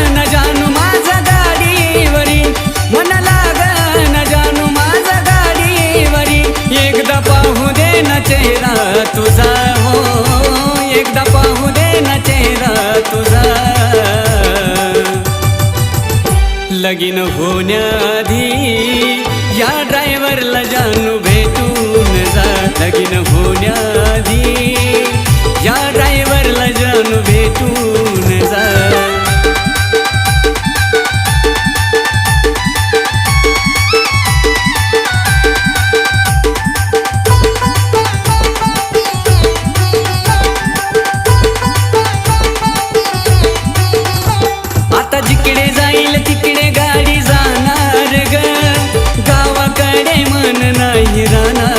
न माझा न न चेहरा तुझा. हो, न चेहरा तुझा. लगीन होण्याआधी या ड्रायव्हरला जानू भेटून जा. लगीन होण्याआधी या ड्रायव्हरला जानू भेटून নাই রানা।